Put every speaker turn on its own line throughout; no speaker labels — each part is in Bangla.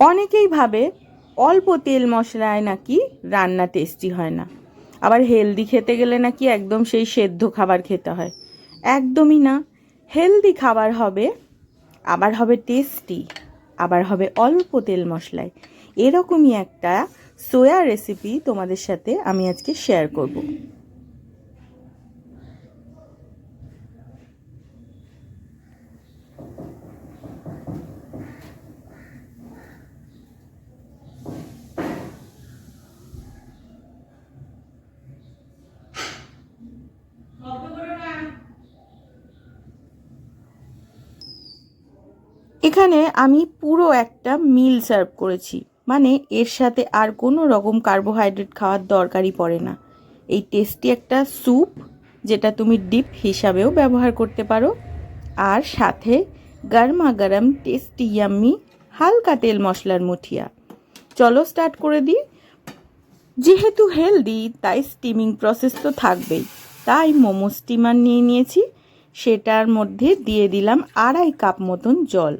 অনেকেই ভাবে অল্প তেল মশলায় নাকি রান্না টেস্টি হয় না। আবার হেলদি খেতে গেলে নাকি একদম সেই সেদ্ধ খাবার খেতে হয়। একদমই না। হেলদি খাবার হবে, আবার হবে টেস্টি আবার হবে অল্প তেল মশলায়। এরকমই একটা সোয়া রেসিপি তোমাদের সাথে আমি আজকে শেয়ার করব। এখানে আমি পুরো একটা মিল সার্ভ করেছি। মানে এর সাথে আর কোনো রকম কার্বোহাইড্রেট খাওয়ার দরকারই পড়ে না। এই টেস্টি একটা স্যুপ যেটা তুমি ডিপ হিসাবেও ব্যবহার করতে পারো। আর সাথে গরমা গরম টেস্টি ইয়াম্মি হালকা তেল মশলার মুঠিয়া। চলো স্টার্ট করে দিই। যেহেতু হেলদি তাই স্টিমিং প্রসেস তো থাকবেই। তাই মোমো স্টিমার নিয়ে নিয়েছি। সেটার মধ্যে দিয়ে দিলাম আড়াই কাপ মতন জল।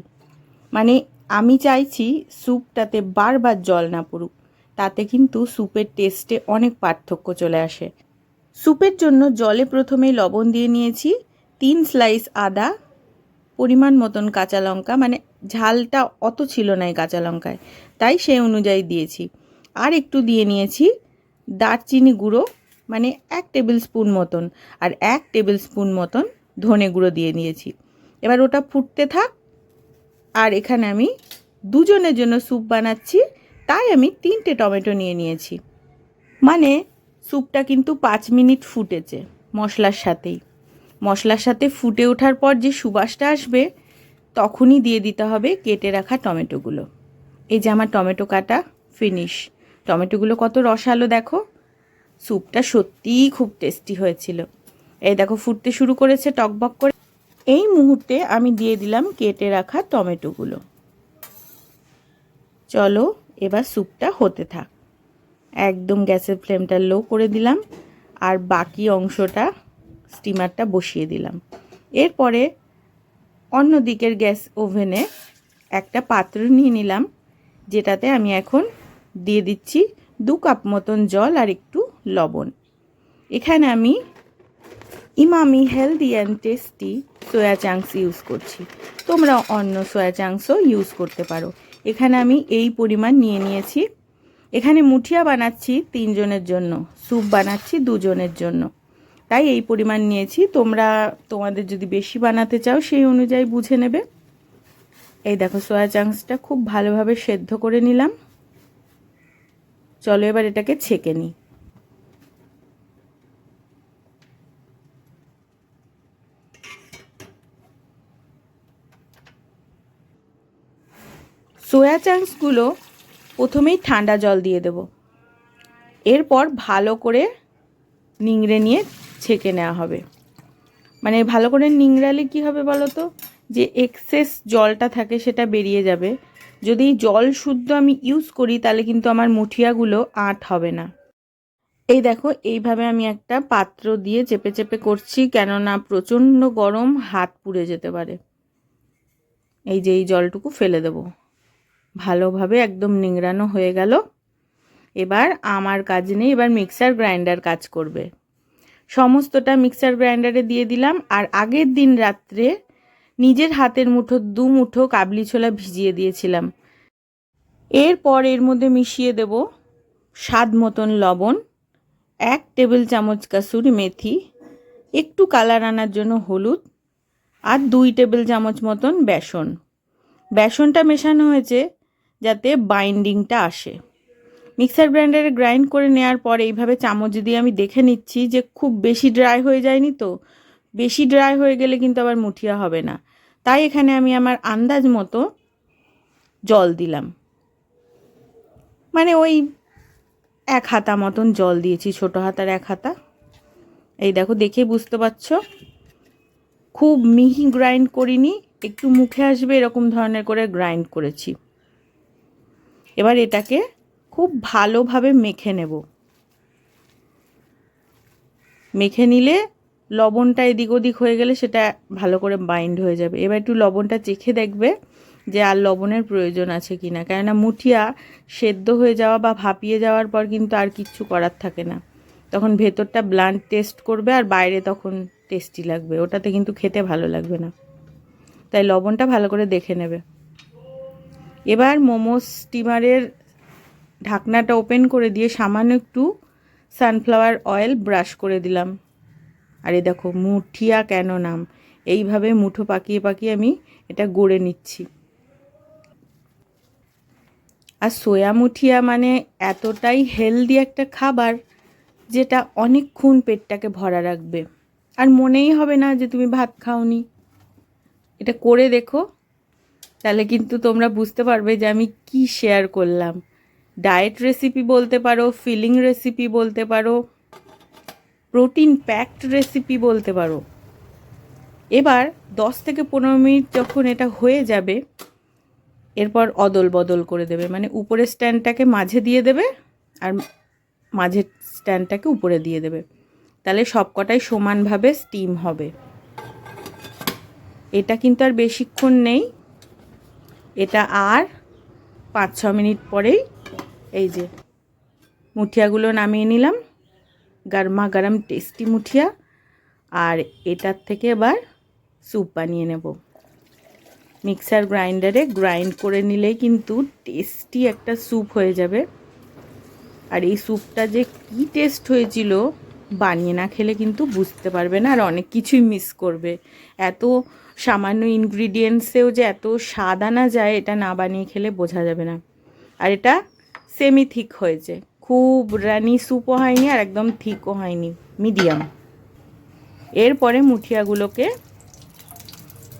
মানে আমি চাইছি স্যুপটাতে বারবার জল না পড়ুক, তাতে কিন্তু স্যুপের টেস্টে অনেক পার্থক্য চলে আসে। স্যুপের জন্য জলে প্রথমে লবণ দিয়ে নিয়েছি, তিন স্লাইস আদা, পরিমাণ মতন কাঁচা লঙ্কা মানে ঝালটা অত ছিল না এই কাঁচা লঙ্কায়, তাই সেই অনুযায়ী দিয়েছি। আর একটু দিয়ে নিয়েছি দারচিনি গুঁড়ো মানে এক টেবিল স্পুন মতন, আর এক টেবিল স্পুন মতন ধনে গুঁড়ো দিয়ে নিয়েছি এবার ওটা ফুটতে থাক আর এখানে আমি দুজনের জন্য স্যুপ বানাচ্ছি, তাই আমি তিনটে টমেটো নিয়ে নিয়েছি। মানে স্যুপটা কিন্তু পাঁচ মিনিট ফুটেছে মশলার সাথেই। মশলার সাথে ফুটে ওঠার পর যে সুবাসটা আসবে, তখনই দিয়ে দিতে হবে কেটে রাখা টমেটোগুলো। এই যে আমার টমেটো কাটা ফিনিশ টমেটোগুলো কত রসালো দেখো। স্যুপটা সত্যিই খুব টেস্টি হয়েছিল। এই দেখো, ফুটতে শুরু করেছে টকবক করে। মুহূর্তে আমি দিয়ে দিলাম কেটে রাখা টমেটোগুলো। চলো, এবার স্যুপটা হতে থাক। একদম গ্যাসের ফ্লেমটা লো করে দিলাম, আর বাকি অংশটা স্টিমারটা বসিয়ে দিলাম। এরপরে অন্য দিকের গ্যাস ওভেনে একটা পাত্র নিয়ে নিলাম, যেটাতে আমি এখন দিয়ে দিচ্ছি দু কাপ মতন জল আর একটু লবণ। এখানে আমি Emami healthy and tasty soya chunks use করছি। তোমরা অন্য সোয়া চাংসও ইউজ করতে পারো। এখানে আমি এই পরিমাণ নিয়ে নিয়েছি। এখানে মুঠিয়া বানাচ্ছি তিনজনের জন্য, স্যুপ বানাচ্ছি দুজনের জন্য। তাই এই পরিমাণ নিয়েছি। তোমরা, তোমাদের যদি বেশি বানাতে চাও সেই অনুযায়ী বুঝে নেবে। এই দেখো সোয়া চাংসটা খুব ভালোভাবে সেদ্ধ করে নিলাম। চলো এবার এটাকে ছেঁকে নিই। সোয়া চাংসগুলো প্রথমেই ঠান্ডা জল দিয়ে দেব। এরপর ভালো করে নিংড়ে নিয়ে ছেঁকে নেওয়া হবে। মানে ভালো করে নিংড়ালে কি হবে বলো তো যে এক্সেস জলটা থাকে সেটা বেরিয়ে যাবে। যদি জল শুদ্ধ আমি ইউজ করি তাহলে কিন্তু আমার মুঠিয়াগুলো আট হবে না। এই দেখো, এইভাবে আমি একটা পাত্র দিয়ে চেপে চেপে করছি কেননা প্রচণ্ড গরম, হাত পুড়ে যেতে পারে। এই যে এই জলটুকু ফেলে দেবো। ভালোভাবে একদম নিংড়ানো হয়ে গেল। এবার আমার কাজ নেই, এবার মিক্সার গ্রাইন্ডার কাজ করবে। সমস্তটা মিক্সার গ্রাইন্ডারে দিয়ে দিলাম আর আগের দিন রাত্রে নিজের হাতের মুঠো, দু মুঠো কাবলি ছোলা ভিজিয়ে দিয়েছিলাম। এরপর এর মধ্যে মিশিয়ে দেব স্বাদ মতন লবণ, এক টেবিল চামচ কাসুরি মেথি, একটু কালার আনার জন্য হলুদ আর দুই টেবিল চামচ মতন বেসন। বেসনটা মেশানো হয়েছে যাতে বাইন্ডিংটা আসে। মিক্সার গ্রাইন্ডারে গ্রাইন্ড করে নেওয়ার পর এইভাবে চামচ দিয়ে আমি দেখে নিচ্ছি যে খুব বেশি ড্রাই হয়ে যায়নি তো। বেশি ড্রাই হয়ে গেলে কিন্তু আবার মুঠিয়া হবে না। তাই এখানে আমি আমার আন্দাজ মতো জল দিলাম। মানে ওই এক হাতা মতন জল দিয়েছি, ছোটো হাতার এক হাতা। এই দেখো, দেখে বুঝতে পারছ? খুব মিহি গ্রাইন্ড করিনি, একটু মুখে আসবে এরকম ধরনের করে গ্রাইন্ড করেছি। এবার এটাকে খুব ভালোভাবে মেখে নেব। মেখে নিলে লবণটা এদিক ওদিক হয়ে গেলে সেটা ভালো করে বাইন্ড হয়ে যাবে। এবার একটু লবণটা চেখে দেখবে যে আর লবণের প্রয়োজন আছে কি না কেননা মুঠিয়া সেদ্ধ হয়ে যাওয়া বা ভাপিয়ে যাওয়ার পর কিন্তু আর কিচ্ছু করার থাকে না। তখন ভেতরটা ব্লান্ট টেস্ট করবে আর বাইরে তখন টেস্টি লাগবে। ওটাতে কিন্তু খেতে ভালো লাগবে না। তাই লবণটা ভালো করে দেখে নেবে। এবার মোমো স্টিমারের ঢাকনাটা ওপেন করে দিয়ে সামান্য একটু সানফ্লাওয়ার অয়েল ব্রাশ করে দিলাম। আরে দেখো, মুঠিয়া কেন নাম? এইভাবে মুঠো পাকিয়ে পাকিয়ে আমি এটা গড়ে নিচ্ছি। আর সোয়া মুঠিয়া মানে এতটাই হেলদি একটা খাবার যেটা অনেকক্ষণ পেটটাকে ভরা রাখবে। আর মনেই হবে না যে তুমি ভাত খাওনি। এটা করে দেখো। তাহলে কিন্তু তোমরা বুঝতে পারবে যে আমি কি শেয়ার করলাম। ডায়েট রেসিপি বলতে পারো ফিলিং রেসিপি বলতে পারো প্রোটিন প্যাকড রেসিপি বলতে পারো। এবার দশ থেকে পনেরো মিনিট যখন এটা হয়ে যাবে, এরপর অদল বদল করে দেবে। মানে উপরের স্ট্যান্ডটাকে মাঝে দিয়ে দেবে আর মাঝের স্ট্যান্ডটাকে উপরে দিয়ে দেবে। তাহলে সবকটাই সমানভাবে স্টিম হবে। এটা কিন্তু আর বেশিক্ষণ নেই। এটা আর পাঁচ, ছ মিনিট পরেই এই যে মুঠিয়াগুলো নামিয়ে নিলাম। গরমা গরম টেস্টি মুঠিয়া। আর এটার থেকে এবার স্যুপ বানিয়ে নেব। মিক্সার গ্রাইন্ডারে গ্রাইন্ড করে নিলেই কিন্তু টেস্টি একটা স্যুপ হয়ে যাবে। আর এই স্যুপটা যে কী টেস্ট হয়েছিল বানিয়ে না খেলে কিন্তু বুঝতে পারবে না। আর অনেক কিছুই মিস করবে। এত সামান্য ইনগ্রিডিয়েন্টসেও যে এত স্বাদ আনা যায়, এটা না বানিয়ে খেলে বোঝা যাবে না। আর এটা সেমি থিক হয়েছে। খুব রানি স্যুপও হয়নি আর একদম থিকও হয়নি মিডিয়াম এরপরে মুঠিয়াগুলোকে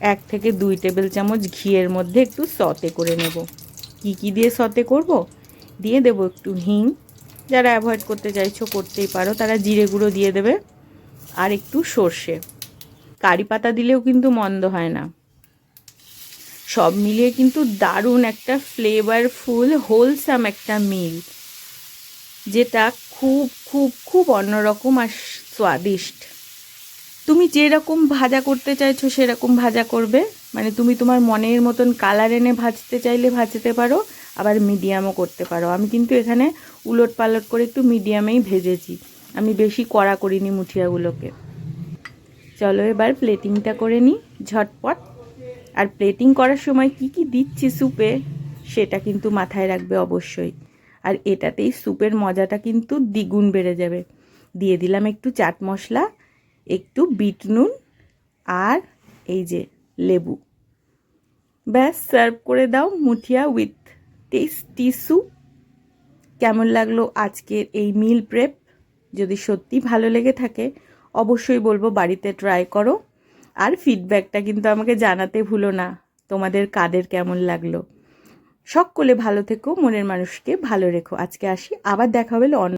এক থেকে দুই টেবিল চামচ ঘিয়ের মধ্যে একটু সতে করে নেব। কি কি দিয়ে সতে করব? দিয়ে দেব একটু হিং। যারা অ্যাভয়েড করতে চাইছো, করতেই পারো। তারা জিরে গুঁড়ো দিয়ে দেবে। আর একটু সর্ষে। কারি পাতা দিলেও কিন্তু মন্দ হয় না। সব মিলিয়ে কিন্তু দারুণ একটা ফ্লেভারফুল হোলসাম একটা মিল যেটা খুব খুব খুব অন্যরকম আর স্বাদিষ্ট। তুমি যেরকম ভাজা করতে চাইছো সেরকম ভাজা করবে। মানে তুমি তোমার মনের মতন কালার এনে ভাজতে চাইলে ভাজতে পারো, আবার মিডিয়ামও করতে পারো। আমি কিন্তু এখানে উলট পালট করে একটু মিডিয়ামেই ভেজেছি। আমি বেশি কড়া করিনি মুঠিয়াগুলোকে। চলো এবার প্লেটিংটা করে নিই ঝটপট। আর প্লেটিং করার সময় কি কি দিচ্ছি স্যুপে সেটা কিন্তু মাথায় রাখবে অবশ্যই। আর এটাতেই স্যুপের মজাটা কিন্তু দ্বিগুণ বেড়ে যাবে। দিয়ে দিলাম একটু চাট মশলা, একটু বিট নুন আর এই যে লেবু। ব্যাস সার্ভ করে দাও মুঠিয়া উইথ টেস্টি স্যুপ কেমন লাগল আজকের এই মিল প্রেপ যদি সত্যি ভালো লেগে থাকে অবশ্যই বলব বাড়িতে ট্রাই করো। আর ফিডব্যাকটা কিন্তু আমাকে জানাতে ভুলো না, তোমাদের কাদের কেমন লাগল। সকলে ভালো থেকো, মনের মানুষকে ভালো রেখো। আজকে আসি, আবার দেখা হবে অন্য